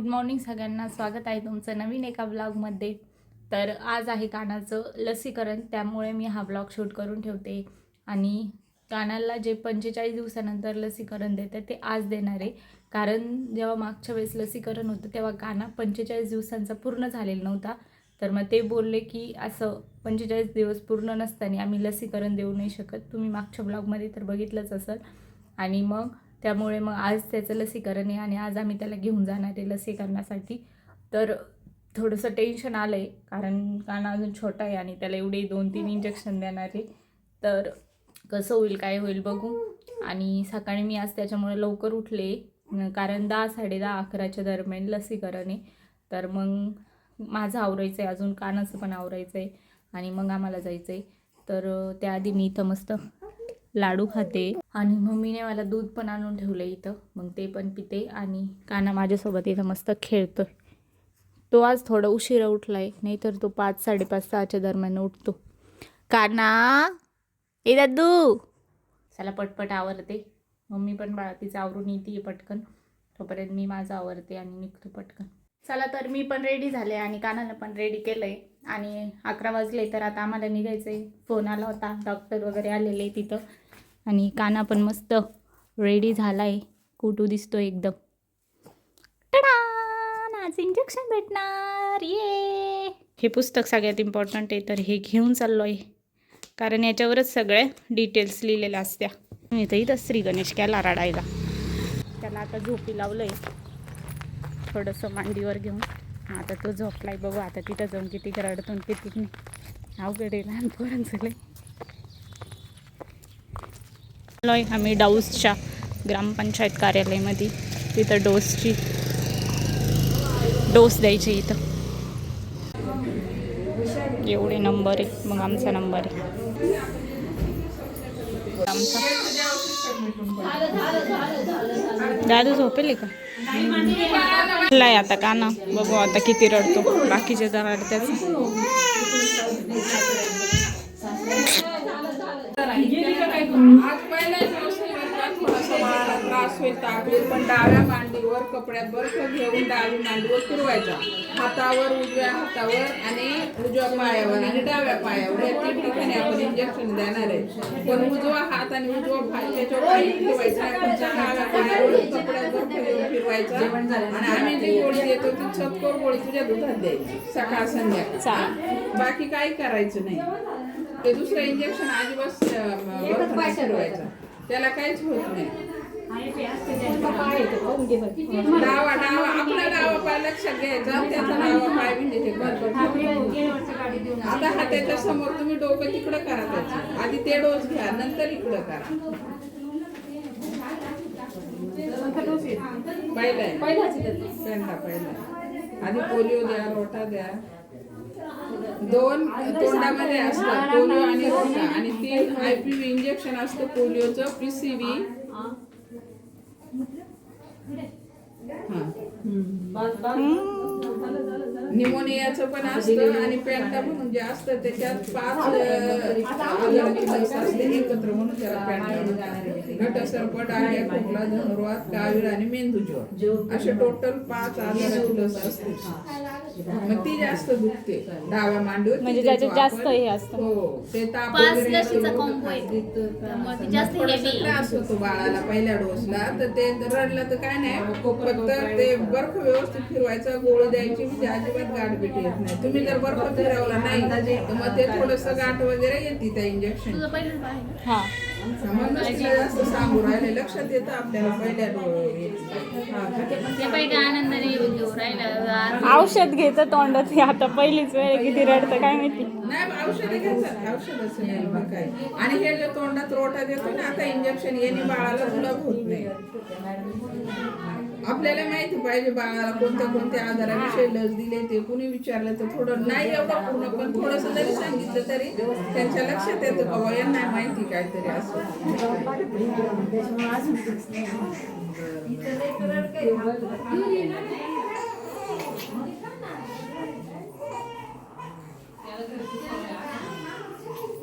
Good morning सगळ्यांना. स्वागत आहे तुमचं नवीन एका ब्लॉगमध्ये. तर आज आहे कानाचं लसीकरण त्यामुळे मी हा ब्लॉग शूट करून ठेवते. आणि कानाला जे पंचेचाळीस दिवसानंतर लसीकरण देतं ते आज देणार आहे. कारण जेव्हा मागच्या वेळेस लसीकरण होतं तेव्हा काना पंचेचाळीस दिवसांचा पूर्ण झालेला नव्हता. तर मग ते बोलले की असं पंचेचाळीस दिवस पूर्ण नसताना आम्ही लसीकरण देऊ नाही शकत. तुम्ही मागच्या ब्लॉगमध्ये तर बघितलंच असेल. आणि मग त्यामुळे मग आज त्याचं लसीकरण आहे आणि आज आम्ही त्याला घेऊन जाणार आहे लसीकरणासाठी. तर थोडंसं टेन्शन आलं आहे कारण कान अजून छोटा आहे आणि त्याला एवढे दोन तीन इंजेक्शन देणार आहे. तर कसं होईल काय होईल बघू. आणि सकाळी मी आज त्याच्यामुळे लवकर उठले कारण दहा साडे दहा अकराच्या दरम्यान लसीकरण आहे. तर मग माझं आवरायचं आहे अजून कानाचं पण आवरायचं आहे आणि मग आम्हाला जायचं आहे तर त्याआधी मी इथं मस्त लाडू खाते. आणि मम्मीने मला दूध पण आणून ठेवलं इथं. मग ते पण पिते आणि काना माझ्यासोबत इथं मस्त खेळतोय. तो आज थोडं उशिरा उठलाय नाहीतर तो पाच साडेपाच सहाच्या दरम्यान उठतो. काना! ए दादू! चला पटपट आवरते. मम्मी पण बाळा तिचं आवरून येते पटकन. तोपर्यंत मी माझं आवरते आणि निघतो पटकन. चला तर मी पण रेडी झाले आणि कानाला पण रेडी केलं आहे आणि अकरा वाजले तर आता आम्हाला निघायचं आहे फोन आला होता. डॉक्टर वगैरे आलेले तिथं. आणि काना पण मस्त रेडी झाला आहे कुटू दिसतो एकदम. टडा आज इंजेक्शन भेटणार. ये हे पुस्तक सगळ्यात इम्पॉर्टंट आहे तर हे घेऊन चाललो आहे कारण याच्यावरच सगळे डिटेल्स लिहिलेल्या असत्या. मी तर इथं श्री गणेश केला रडायला. त्याला आता झोपी लावलं आहे थोडंसं मांडीवर घेऊन. आता तो झोपलाय बघू. आता तिथं जाऊन किती रडतो आणि किती नाही. अवघड आहे लहान पोरांचं लय. आलोय आम्ही डाऊसच्या ग्रामपंचायत कार्यालयामध्ये. तिथं डोसची डोस द्यायची इथं. एवढे नंबर आहे. मग आमचा नंबर आहे. आमचा. दादू झोपेल का? लाय आता का ना? बघू आता किती रडतो. बाकीचे जर रडत्याच आज पहिल्याच रस्त्यावर थोडासा बाळाला त्रास होईल पण डाव्या मांडीवर कपड्यात बर्फ घेऊन डावी मांडीवर फिरवायचा हातावर उजव्या हातावर आणि उजव्या पायावर आणि डाव्या पायावर या तीन ठिकाणी आपण इंजेक्शन देणार आहे पण उजवा हात आणि उजवा पाय त्याच्यावर काही फिरवायचा नाही पण पायावर कपड्यात बर्फ घेऊन फिरवायचा. आणि आम्ही जी गोळी देतो ती छतकोर गोळी तुझ्या दुधात द्यायची सकाळ संध्याकाळ बाकी काही करायचं नाही ते दुसरं इंजेक्शन अजिबात नाही फिरवायचं त्याला काहीच होत नाही. डावा डावा आपला डावा पाय लक्षात घ्यायचा. त्याचा डावा पाय म्हणजे हे बरोबर आता हा त्याच्यासमोर तुम्ही डोकं तिकडं करा त्याचं. आधी ते डोस घ्या नंतर इकडं करा. पहिलाय पेंडा पहिला. आधी पोलिओ द्या रोटा द्या. दोन तोंडामध्ये असतात पोलिओ आणि रोटा आणि तीन आयपीव्ही इंजेक्शन असतं पोलिओचं पीसीव्ही निमोनियाचं पण असतं आणि पॅन्टा म्हणून जे असतं त्याच्यात पाच लस असते. एकत्र म्हणून त्याला पॅन्टा घटसर्प डाळ्या खोकला धनुर्वात कावीळ आणि मेंदूज्वर असे टोटल पाच आजार असते मग ती जास्त दुखते डाव्या मांडीवर म्हणजे जास्त. हे असतं. हो ते ताप पाच वगैरे लशीचा येतो, combo आहे. त्यामुळे ती जास्त थोडासा heavy. त्रास होतो बाळाला पहिल्या डोसला तर ते रडलं तर काय नाही फक्त ते बर्फ व्यवस्थित फिरवायचा गोळी द्यायची म्हणजे अजिबात गाठबीट येत नाही तुम्ही जर बर्फ फिरवला नाही तर मग ते थोडस गाठ वगैरे येते त्या इंजेक्शन तुझं पहिलं बाळ आहे ना? हां औषध घेतं तोंडात. हे आता पहिलीच वेळ किती रडतं काय माहिती. नाही औषधं औषधच नाही मग काय. आणि हे जे तोंडात रोटा देतो ना आता इंजेक्शन येणे बाळाला सुलभ होत नाही. आपल्याला माहिती पाहिजे बाळाला कोणत्या कोणत्या आजाराविषयी लस दिले ते. कुणी विचारलं तर थोडं नाही एवढं पूर्ण पण थोडस जरी सांगितलं तरी त्यांच्या लक्षात येतं बुवा यांना माहिती काहीतरी असं.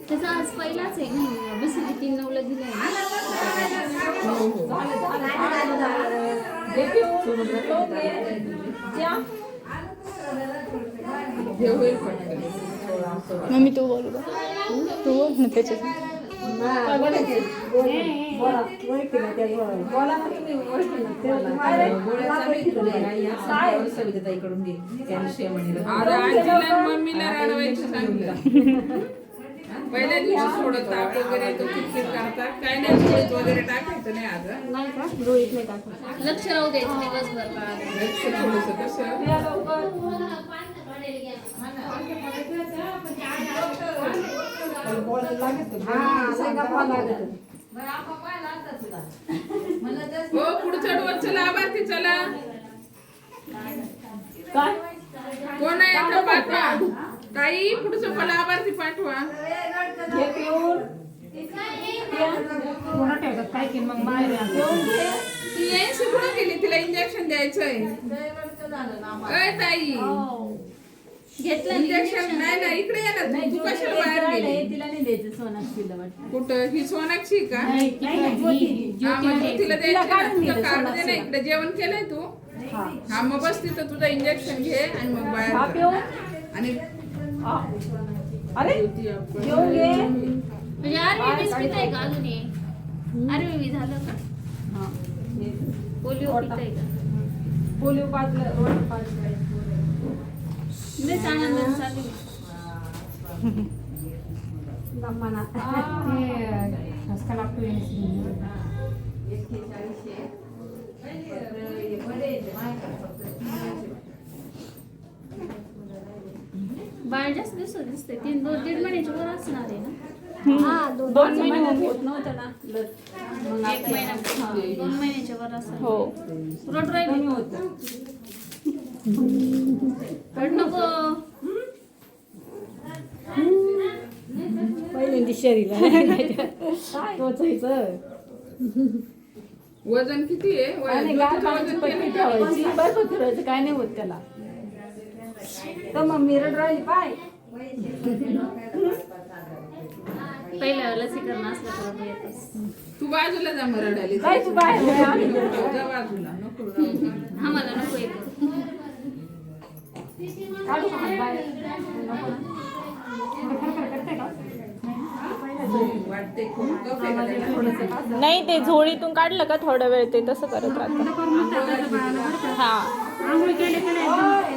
त्याचा आज पहिलाच आहे ना बीसीजी तीन नऊला दिला आहे हो मम्मी तू बोलू का? तू बोल ना त्याच्यात. अरे आणि मम्मीला रडवायचं सांगितलं. पहिल्या दिवशी सोडत ताप वगैरे तो किरकिर करतात काय नाही गोळीत वगैरे टाकायचं नाही आज लक्ष राहू द्यायचं दिवसभर का? लक्ष थोडंसं कसं? हो पुढच्या लाभार्थी चला. कोण आहे? पाठवा. ताई पुढचं पण लाभार्थी पाठवा. ती यायची कुठं गेली तिला इंजेक्शन द्यायचंय. अय ताई. घेतलं इंजेक्शन नाही ना इकडे ये ना तू. तू कशाला बाहेर गेली. तिला नाही द्यायचं सोनाक्षीला वाटतं. कुठं? ही सोनाक्षी का? हा, मग तू तिला द्यायची. ना. तुझं कार्ड दे ना इकडे जेवण केलंय तू. हा. मग बस तिथं तुझं इंजेक्शन घे आणि मग बाहेर जा. आणि ती आपण- म्हणजे आरबीबीच पिताय का अजून हे आरबीबी झालं का पोलिओ पिताय का पोलिओ पाजलं रोड पाजलं लयच आनंदाने चालू आहे. दमाना ठसका लागतो बाळ जास्त दिसत दिसते तीन दोन दीड महिन्याची वर असणार आहे ना? दोन महिने होत नव्हतं ना. लस. मग एक महिना. दोन महिन्याच्या वर असणार. हो. रोड होतं. रड नको. पहिल्यांदा शरीर टोचायचं. वजन किती आहे? आणि वजन- गार पाण्याची पट्टी? ठेवायची. बरं काय नाही होत त्याला. तर मग मिरड राहिली पाय पहिलं लसीकरण असलं तर रडू येतच तू बाजूला जा मरडाली काय तू बाहेर जा बाजूला नको. आम्हाला नको येतो काढू का मग बाहेर नको ना? खरखर करते का? वाटते खूप कफ आहे का त्याला? थोडंसं का? नाही ते झोळीतून काढलं का थोडा वेळ ते तसं करत राहतं हा आंघोळ केले का नाही? झालं तुझं चावलं.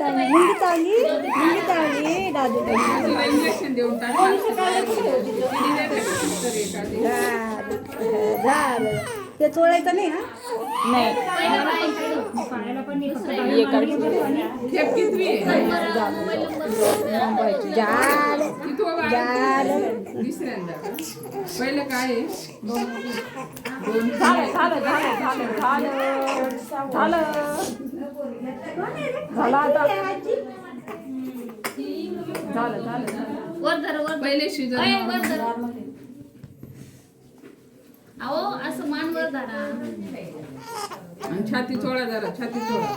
नाही मुंगी चावली मुंगी चावली दादू इंजेक्शन देऊन. झालं ते चोळायचं नाही हा? नाही पहिलं काय झालं झालं झालं झालं झालं झालं झालं आता झालं झालं झालं वर धर, वर धर. पहिले शिजन. अहो असं मान वर धरा आणि छाती चोळा जरा छाती चोळा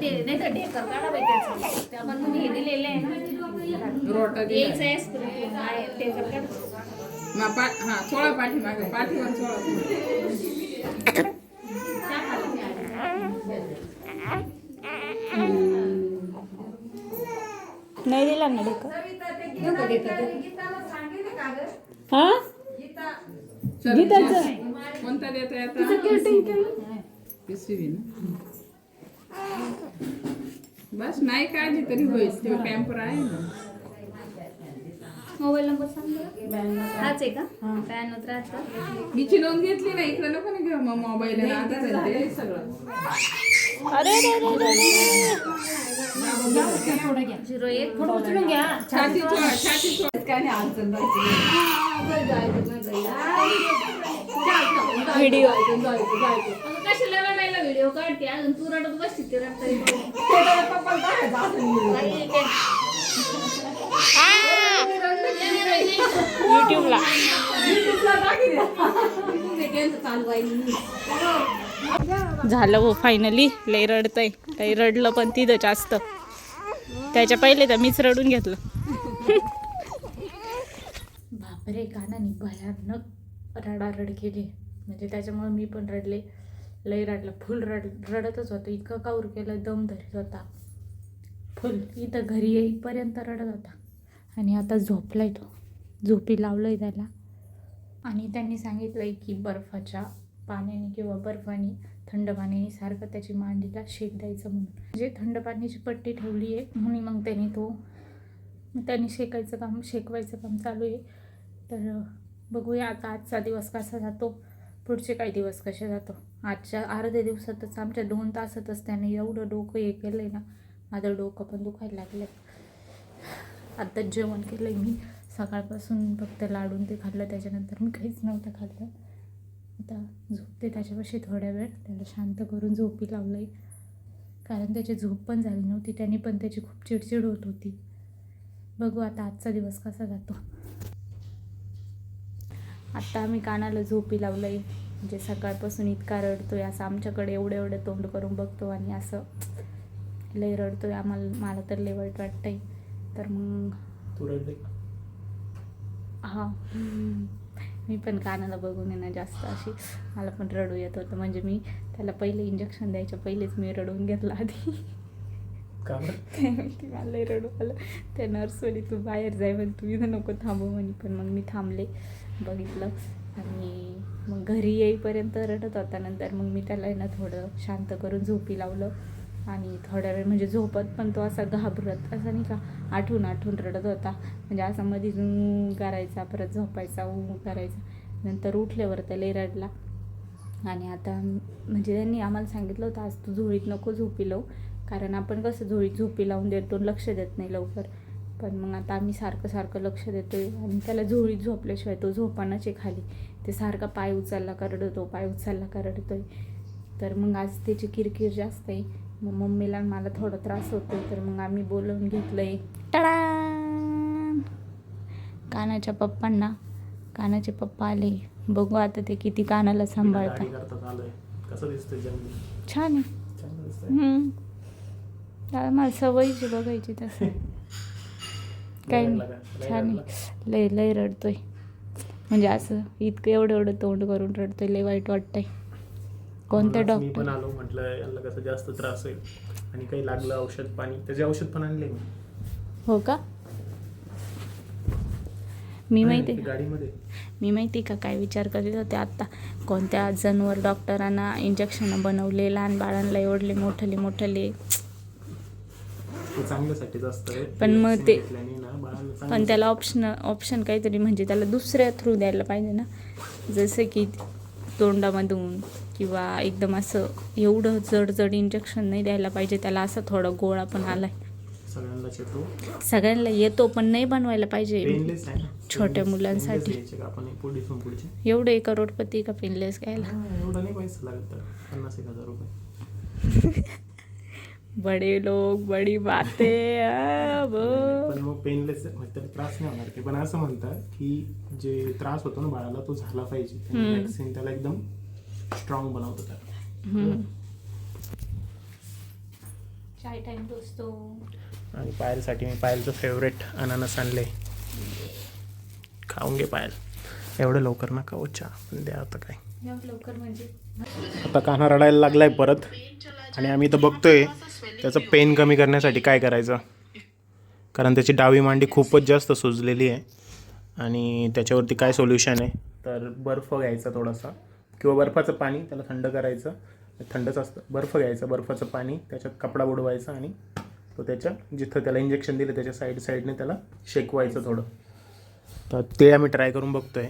ते नाही तर ढेकर काढा बाई त्याचं. ते आपण तुम्ही हे दिलेलं आहे रोटा यायचं आहे स्क्रीन. आहे, ढेकर काढ. मा पा हा चोळा पाठी मागे पाठीवर चोळा. नाही दिला ना ढेकर हा? कोणता देता आता? पिशवी ना? बस नाही काळजी तरी होईल. तेव्हा कॅम्पर आहे ना. मोबाईल नंबर सांग. हाच आहे का? ब्याण्णव त्र्याहत्तर हिची नोंद घेतली ना इकडे नको ना घेऊ. मग मोबाईल आहे आधीच आहे ते सगळं. अरे रे रे रे रे. थोडं घ्या झिरो एक. थोडं उचलून घ्या. छाती काय नाही अडचण व्हिडिओ. अगं कशाला रडायला व्हिडिओ काढते? अजून तू रडत बसते ते रडता युट्यूबला युट्यूबला टाकी द्या. झालं हो फायनली लय रडतंय. लई रडलं पण तिथं जास्त. त्याच्या पहिले तर मीच रडून घेतलं. बापरे कानाने भयानक रडारड केली. म्हणजे त्याच्यामुळे मी पण रडले. लय रडलं. फुल रड रडतच होतं. इतकं काऊर केलं दम धरत होता. फुल. इथं घरी येईपर्यंत रडत होता. आणि आता झोपलाय तो. झोपी लावलंय त्याला. आणि त्यांनी सांगितलंय की बर्फाच्या पाण्याने किंवा बर्फाने थंड पाण्याने सारखं त्याची मांडीला शेक द्यायचं म्हणून. म्हणजे थंड पाण्याची पट्टी ठेवली आहे म्हणून मग त्याने तो मग त्यांनी शेकायचं काम शेकवायचं काम चालू आहे. तर बघूया आता आजचा दिवस कसा जातो पुढचे काही दिवस कसे जातो. आजच्या अर्ध्या दिवसातच आमच्या दोन तासातच त्याने एवढं डोकं हे केलं आहे ना माझं डोकं पण दुखायला लागलं आत्ताच जेवण केलं आहे मी. सकाळपासून फक्त लाडून ते खाल्लं त्याच्यानंतर मी काहीच नव्हतं खाल्लं. आता झोपते त्याच्यापाशी थोड्या वेळ. त्याला शांत करून झोपी लावलं आहे कारण त्याची झोप पण झाली नव्हती. त्याने पण त्याची खूप चिडचिड होत होती. बघू आता आजचा दिवस कसा जातो. आत्ता आम्ही कानाला झोपी लावलं आहे म्हणजे सकाळपासून इतका रडतोय. असं आमच्याकडे एवढं एवढं तोंड करून बघतो आणि असं लय रडतोय. आम्हाला मला तर लय वाईट वाटतंय. तर मग तू रडले? हां. मी पण कानाला बघून आहे ना जास्त अशी मला पण रडू येत होतं. म्हणजे मी त्याला पहिले इंजेक्शन द्यायच्या पहिलेच मी रडवून घेतलं आधी. काय माहिती मला रडू आलं. त्या नर्सवाली तू बाहेर जाय म्हणे तू इथं नको थांबू म्हणे. पण मग मी थांबले बघितलं. आणि मग घरी येईपर्यंत रडत होता. नंतर मग मी त्याला ना थोडं शांत करून झोपी लावलं. आणि थोड्या वेळ म्हणजे झोपत पण तो असा घाबरत असा नाही का आठवून आठवून रडत होता. म्हणजे असा मध्ये करायचा परत झोपायचा ऊ करायचा. नंतर उठल्यावर त्याला रडला. आणि आता म्हणजे त्यांनी आम्हाला सांगितलं होतं आज तू झोळीत नको झोपी लावू. कारण आपण कसं झोळीत झोपी लावून देतो लक्ष देत नाही लवकर. पण मग आता आम्ही सारखं सारखं लक्ष देतो आहे आणि त्याला झोळीत झोपल्याशिवाय तो झोपानाच आहे खाली. ते सारखा पाय उचलला करडतो पाय उचलला करडतो आहे तर मग आज त्याची किरकिर जास्त आहे. मग मम्मीला मला थोडा त्रास होतो तर मग आम्ही बोलवून घेतलंय. टडा कानाच्या पप्पांना कानाचे पप्पा आले. बघू आता ते किती कानाला सांभाळतात. छान आहे. मला सवयीची बघायची तसं. काही नाही. छान लय लय रडतोय. म्हणजे असं इतकं एवढं एवढं तोंड करून रडतोय लय वाईट वाटतंय. कोणत्या म्हणूनच मी पण डॉक्टर आलो म्हटलं यांना कसं जास्त त्रास होईल. आणि काही लागलं औषध पाणी. त्याचे औषध पण आणले मी. हो का? मी माहिती नाही, गाडीमध्ये. मी माहिती का काय विचार करीत होते? आत्ता कोणत्या जनावर डॉक्टरांना इंजेक्शन बनवले लहान बाळांना एवढले मोठले मोठले. ते चांगल्यासाठीच असतं पण मग ते- घेतल्याने ना बाळाला पण त्याला ऑप्शन ऑप्शन काहीतरी म्हणजे त्याला दुसऱ्या थ्रू द्यायला पाहिजे ना. जसं की तोंडामधून किंवा एकदम असं एवढं जड जड इंजेक्शन नाही द्यायला पाहिजे त्याला असं थोडा गोळा पण आलाय. सगळ्यांना येतो पण नाही बनवायला पाहिजे. छोट्या मुलांसाठी. एवढे करोडपती का पेनलेस घ्यायला? बडे लोक बडी बाते आ, ब. पण मग पेनलेस म्हणजे त्रास नाही होणार. ते पण असं म्हणतात की जे त्रास होतो ना बाळाला तो झाला पाहिजे. त्याला एकदम स्ट्रॉंग बनवतं हम्म. चाय टाइम दोस्तो आणि पायलसाठी मी पायलचं फेवरेट अनानस आणले. खाऊन घे पायल. एवढं लवकर नका हो चहा पण द्या आता काय. एवढं लवकर म्हणजे? आता कान्हा रडायला लागलाय परत. आणि आम्ही तर बघतोय त्याचं पेन कमी करण्यासाठी काय करायचं? कारण त्याची डावी मांडी खूपच जास्त सुजलेली आहे. आणि त्याच्यावरती काय सोल्युशन आहे? तर बर्फ घ्यायचा थोडासा. किंवा बर्फाचं पाणी त्याला थंड करायचं. थंडच असतं. बर्फ घ्यायचं बर्फाचं पाणी त्याच्यात कपडा बुडवायचा आणि तो त्याच्या जिथं त्याला इंजेक्शन दिलं त्याच्या साईड साईडने त्याला शेकवायचं थोडं. तर ते आम्ही ट्राय करून बघतोय.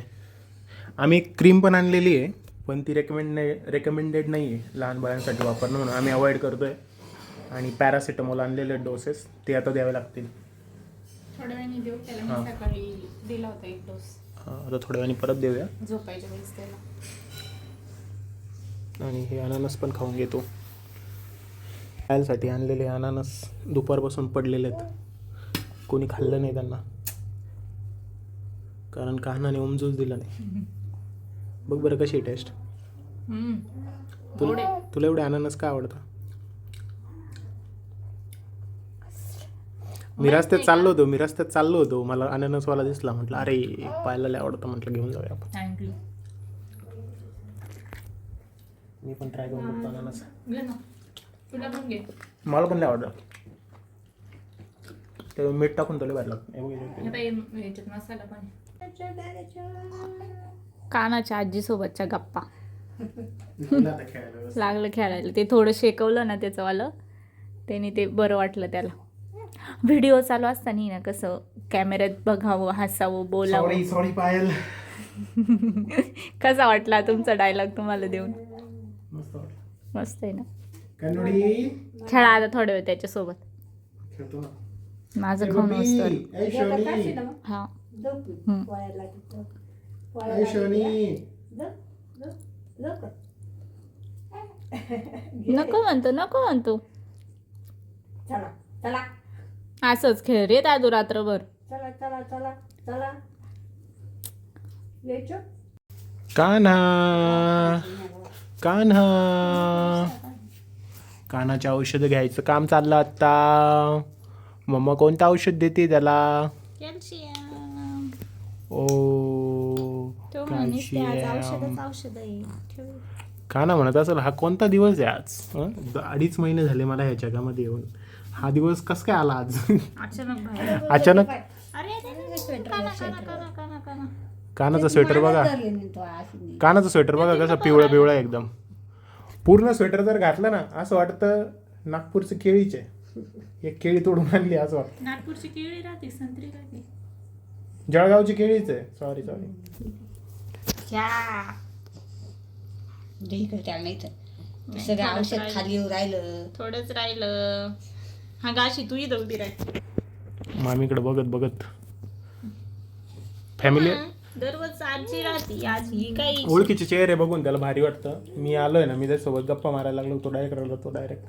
आम्ही एक क्रीम पण आणलेली आहे. पण ती रेकमेंड नाही रेकमेंडेड नाही आहे लहान बाळांसाठी वापरणं म्हणून. आम्ही अवॉइड करतो आहे आणि पॅरासिटामॉल आणलेले डोसेस ते आता द्यावे लागतील. थोड्या वेळाने देऊ. त्याला हां. मी सकाळी दिला होता एक डोस अं, आता थोड्या वेळाने परत देऊया. झोपायच्या वेळेस त्याला. आणि हे अननस पण खाऊन घेतो. खायसाठी आणलेले अनानस दुपारपासून पडलेले आहेत. कोणी खाल्लं नाही त्यांना. कारण कानाने उमजूच दिलं नाही. बघ बरं कशी टेस्ट. तुला तुला एवढे अनानस का आवडतं मी रस्त्यात चाललो होतो मी रस्त्यात चाललो होतो. मला अननसवाला दिसला म्हटलं अरे पाहायला आवडतं म्हटलं घेऊन जाऊया आपण. थँक्यू मी पण ट्राय करून बघतो अननस घे ना. तुला पण घे. मला पण लय आवडतं. ते मीठ टाकून तुला लागतं याच्यात मसाला पण कानाच्या आजीसोबतच्या गप्पा. लागलं खेळायला ते थोडं शेकवलं ना त्याचंवालं. त्याने ते बरं वाटलं त्याला. व्हिडिओ चालू असताना ना कसं कॅमेऱ्यात बघावं हसावं बोलावं. Sorry sorry Payal. कसा वाटला तुमचा डायलॉग तुम्हाला देऊन? मस्त आहे ना? कन्नडी? खेळा आता थोड्या वेळ त्याच्यासोबत. माझं खाऊन मस्त. हा शोनी जाऊ का? नको म्हणतो नको म्हणतो चला चला असंच खेळ रे दादू रात्रभर चला चला चला चला कान्हा कान्हा कानाचे औषध घ्यायचं काम चाललं आता. मम्मा कोणतं औषध देते त्याला? कॅल्शियम. ओ. तो म्हणीस ते आज औषधच औषध आहे ठेव. काना म्हणत असेल हा कोणता दिवस आहे आज? हं? अडीच महिने झाले मला ह्या जगामध्ये येऊन. हा दिवस कस काय आला आज? अचानक बाहेर. अचानक? अरे अरे, काना काना काना काना काना. कानाचं स्वेटर बघा. तो नाही. कानाचं स्वेटर बघा कसं पिवळं पिवळं आहे एकदम. पूर्ण स्वेटर जर घातलं ना असं वाटतं नागपूरचं केळीचे एक केळी तोडून आणली असं वाटतं. नागपूरची केळी राहते संत्री राहते. जळगावची केळीच आहे. सॉरी सॉरी नाही तर सगळं औषध खाली येऊ राहिलं. थोडंच राहिलं. हा गाशी तू इथं उभी राह. मामीकडे बघत बघत. फॅमिली दररोज आजी राहते. आज ही काही ओळखीचे चेहरे बघून त्याला भारी वाटतं. मी आलोय ना मी त्याच्यासोबत गप्पा मारायला लागलो तो डायरेक्ट रडला तो डायरेक्ट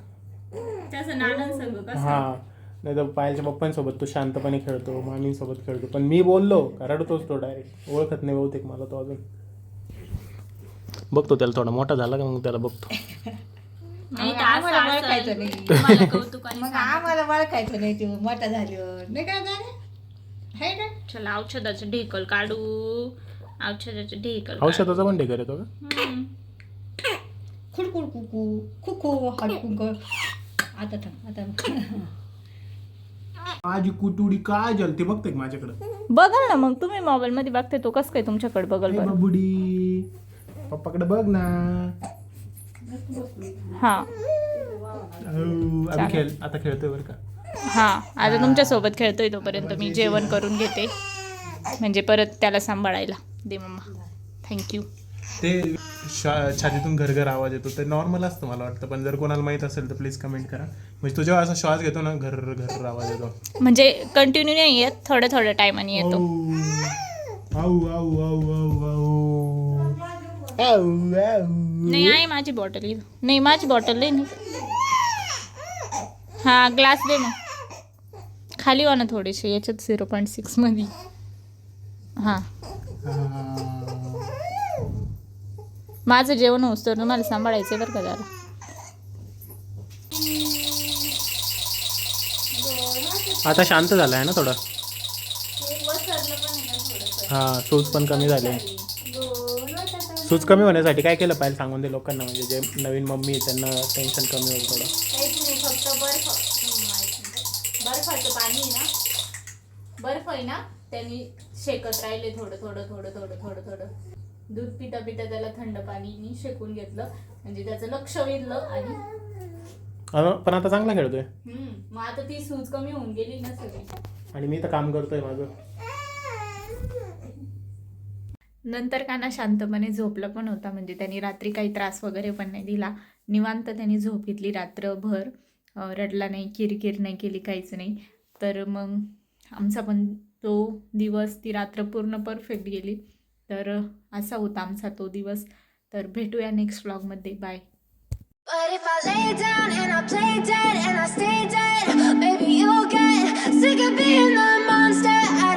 त्याचं नानन संग हा. नाही तर पायलच्या पप्पांसोबत तो शांतपणे खेळतो मामींसोबत खेळतो. पण मी बोललो का रडतोच तो डायरेक्ट ओळखत नाही बहुतेक मला तो अजून. बघतो त्याला थोडा मोठा झाला का मग त्याला बघतो. नाही तर आम्हाला ओळखायचं नाही. तुम्हाला कौतुकाने मग आम्हाला ओळखायचं नाही ते मोठा झाल्यावर. नाही का गाणे आहे ना? चला औषधाचं ढेकल काढू. औषधाचं ढेकल काढू. औषधाचा पण ढेकर येतो का? हम्म. खुडकुड कुकू खुकू हडकुंक. आता थांब आता थांब. माझी कुटुडी काय जलते बघते माझ्याकडे? बघाल ना मग तुम्ही मोबाईल मध्ये बघते तो कसं काय तुमच्याकडे बघल बरं? बुडी पप्पाकडे बघ ना. हा. आम्ही खेळ आता खेळतोय बरं का? हा आता तुमच्यासोबत खेळतोय तोपर्यंत मी जेवण करून घेते. म्हणजे परत त्याला सांभाळायला. दे मम्मा. थँक्यू ते शा- छातीतून घरघर आवाज येतो. ते नॉर्मल असतं मला वाटतं पण जर कोणाला माहीत असेल तर प्लीज कमेंट करा. म्हणजे तू जेव्हा असा श्वास घेतो ना घर घर आवाज येतो. म्हणजे कंटिन्यू नाही येत थोड्या थोड्या टायमाने येतो. आऊ आऊ आऊ आऊ आऊ. नाही आहे माझी बॉटल इथं नाही माझी बॉटल दे ना हा ग्लास दे ना। खाली वा ना थोडेसे याच्यात झिरो पॉईंट सिक्समध्ये हां। माझं जेवण होतं तर तुम्हाला सांभाळायचं आहे बरं का त्याला आता शांत झाला आहे ना थोडा हा सूज पण कमी झाले. सूज कमी होण्यासाठी काय केलं पाहिजे सांगून दे लोकांना? म्हणजे जे नवीन मम्मी आहे त्यांना टेन्शन कमी होईल थोडं. काहीच नाही फक्त बर्फ. बर्फाचं पाणी आहे ना? बर्फ आहे ना? त्यांनी शेकत राहिले थोडं थोडं थोडं थोडं थोडं थोडं. दूध पिता पिता त्याला थंड पाणी शेकून घेतलं. म्हणजे त्याचं लक्ष वेधलं आणि अं, पण आता चांगला खेळतोय. हम्म, मग आता ती सूज कमी होऊन गेली ना सगळी. आणि मी तर काम करतोय माझं नंतर काना शांतपणे झोपलं पण होता. म्हणजे त्यांनी रात्री काही त्रास वगैरे पण नाही दिला. निवांत त्यांनी झोप घेतली रात्रभर. रडला नाही किरकिर नाही केली काहीच नाही. तर मग आमचा पण तो दिवस ती रात्र पूर्ण परफेक्ट गेली. तर असा होता आमचा तो दिवस. तर भेटूया नेक्स्ट ब्लॉगमध्ये bye But if I lay down and I play dead and I stay dead, baby, you'll get sick of being the monster. I